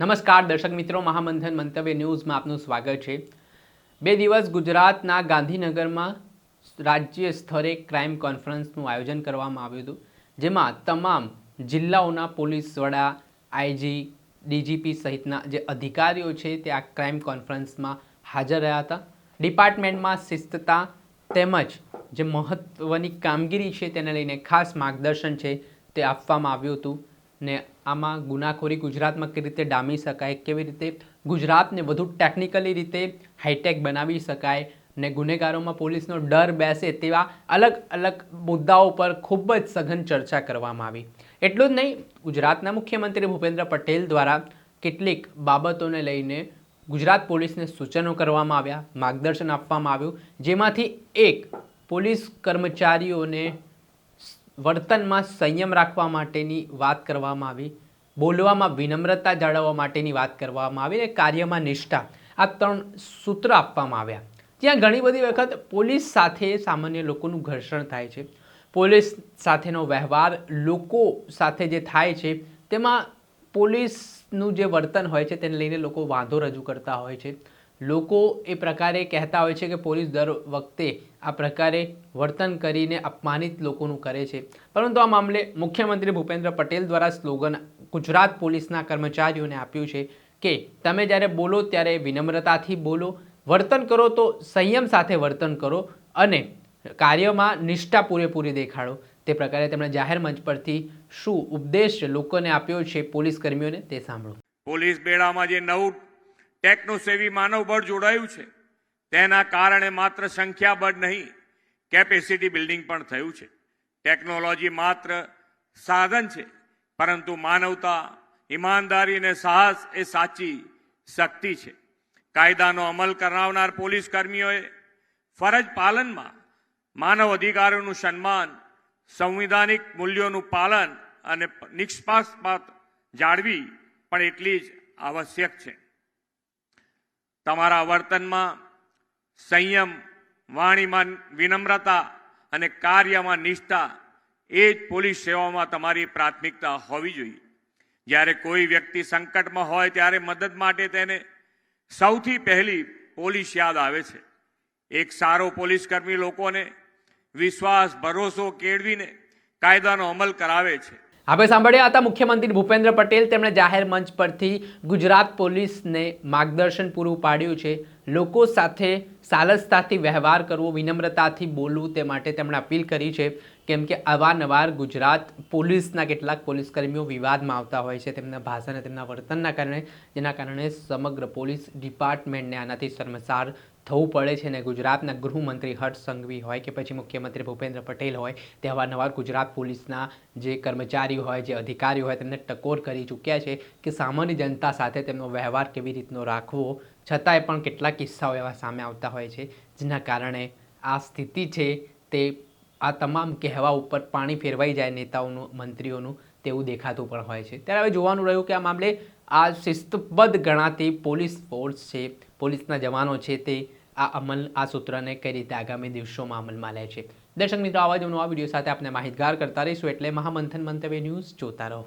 નમસ્કાર, દર્શક મિત્રો. મહામંથન મંતવ્ય ન્યૂઝમાં આપનું સ્વાગત છે. બે દિવસ ગુજરાતના ગાંધીનગરમાં રાજ્ય સ્તરે ક્રાઇમ કોન્ફરન્સનું આયોજન કરવામાં આવ્યું હતું, જેમાં તમામ જિલ્લાઓના પોલીસ વડા આઈજી ડીજીપી સહિતના જે અધિકારીઓ છે તે આ ક્રાઇમ કોન્ફરન્સમાં હાજર રહ્યા હતા. ડિપાર્ટમેન્ટમાં શિસ્તતા તેમજ જે મહત્ત્વની કામગીરી છે તેને લઈને ખાસ માર્ગદર્શન છે તે આપવામાં આવ્યું હતું. ને આમાં ગુનાખોરી ગુજરાતમાં કેવી રીતે ડામી શકાય, કેવી રીતે ગુજરાતને વધુ ટેકનિકલી રીતે હાઈટેક બનાવી શકાય ને ગુનેગારોમાં પોલીસનો ડર બેસે તેવા અલગ અલગ મુદ્દાઓ પર ખૂબ જ સઘન ચર્ચા કરવામાં આવી. એટલું જ નહીં, ગુજરાતના મુખ્યમંત્રી ભૂપેન્દ્ર પટેલ દ્વારા કેટલીક બાબતોને લઈને ગુજરાત પોલીસને સૂચનો કરવામાં આવ્યા, માર્ગદર્શન આપવામાં આવ્યું, જેમાંથી એક પોલીસ કર્મચારીઓને વર્તનમાં સંયમ રાખવા માટેની વાત કરવામાં આવી, બોલવામાં વિનમ્રતા જાળવવા માટેની વાત કરવામાં આવી અને કાર્યમાં નિષ્ઠા, આ ત્રણ સૂત્ર આપવામાં આવ્યા. ત્યાં ઘણી બધી વખત પોલીસ સાથે સામાન્ય લોકોનું ઘર્ષણ થાય છે. પોલીસ સાથેનો વ્યવહાર, લોકો સાથે જે થાય છે, તેમાં પોલીસનું જે વર્તન હોય છે, તેને લઈને લોકો વાંધો રજૂ કરતા હોય છે. લોકો એ પ્રકારે કહેતા હોય છે કે પોલીસ દર વખતે આ પ્રકારે વર્તન કરીને અપમાનિત લોકોનું કરે છે. પરંતુ આ મામલે મુખ્યમંત્રી ભૂપેન્દ્ર પટેલ દ્વારા સ્લોગન ગુજરાત પોલીસના કર્મચારીઓને આપ્યું છે કે તમે જ્યારે બોલો ત્યારે વિનમ્રતાથી બોલો, વર્તન કરો તો સંયમ સાથે વર્તન કરો અને કાર્યમાં નિષ્ઠા પૂરેપૂરી દેખાડો. તે પ્રકારે તેમણે જાહેર મંચ પરથી શું ઉપદેશ લોકોને આપ્યો છે પોલીસ કર્મીઓને તે સાંભળો. પોલીસ બેડામાં જે નવું ટેકનોસેવી માનવબળ જોડાયું છે. તેના કારણે માત્ર સંખ્યાબળ નહીં કેપેસિટી બિલ્ડિંગ પણ થયું છે. ટેકનોલોજી માત્ર સાધન છે, પરંતુ માનવતા, ઈમાનદારી અને સાહસ એ સાચી શક્તિ છે. કાયદાનો અમલ કરાવનાર પોલીસ કર્મીઓએ ફરજ પાલનમાં માનવ અધિકારોનું સન્માન, સંવિધાનિક મૂલ્યોનું પાલન અને નિષ્પક્ષપાત જાળવી પણ એટલી જ આવશ્યક છે. તમારા વર્તનમાં સંયમ, વાણીમાં વિનમ્રતા અને કાર્યમાં નિષ્ઠા એ જ પોલીસ સેવામાં તમારી પ્રાથમિકતા હોવી જોઈએ. જ્યારે કોઈ વ્યક્તિ સંકટમાં હોય ત્યારે મદદ માટે તેને સૌથી પહેલી પોલીસ યાદ આવે છે. એક સારો પોલીસકર્મી લોકોને વિશ્વાસ, ભરોસો કેળવીને કાયદાનો અમલ કરાવે છે. આપણે સાંભળ્યા હતા મુખ્યમંત્રી ભૂપેન્દ્ર પટેલ તેમણે જાહેર મંચ પરથી ગુજરાત પોલીસને માર્ગદર્શન પૂરું પાડ્યું છે. લોકો સાથે સાલસતાથી વ્યવહાર કરવો, વિનમ્રતાથી બોલવું તે માટે તેમણે અપીલ કરી છે. કેમ કે અવારનવાર ગુજરાત પોલીસના કેટલાક પોલીસકર્મીઓ વિવાદમાં આવતા હોય છે. તેમના ભાષા તેમના વર્તનના કારણે, જેના કારણે સમગ્ર પોલીસ ડિપાર્ટમેન્ટને આનાથી શર્મસાર થવું પડે છે ને ગુજરાતના ગૃહમંત્રી હર્ષ સંઘવી હોય કે પછી મુખ્યમંત્રી ભૂપેન્દ્ર પટેલ હોય તે અવારનવાર ગુજરાત પોલીસના જે કર્મચારીઓ હોય, જે અધિકારીઓ હોય તેમને ટકોર કરી ચૂક્યા છે કે સામાન્ય જનતા સાથે તેમનો વ્યવહાર કેવી રીતનો રાખવો છતાંય પણ કેટલાક કિસ્સાઓ એવા સામે આવતા હોય છે, જેના કારણે આ સ્થિતિ છે તે આ તમામ કહેવા ઉપર પાણી ફેરવાઈ જાય નેતાઓનું, મંત્રીઓનું તેવું દેખાતું પણ હોય છે. ત્યારે હવે જોવાનું રહ્યું કે આ મામલે આ શિસ્તબદ્ધ ગણાતી પોલીસ ફોર્સ છે, પોલીસના જવાનો છે તે આ અમલ, આ સૂત્રને કઈ રીતે આગામી દિવસોમાં અમલમાં લે છે. દર્શક મિત્રો, આવા જ નવા વીડિયો સાથે આપણે માહિતગાર કરતા રહીશું. એટલે મહામંથન મંતવ્ય ન્યૂઝ જોતા રહો.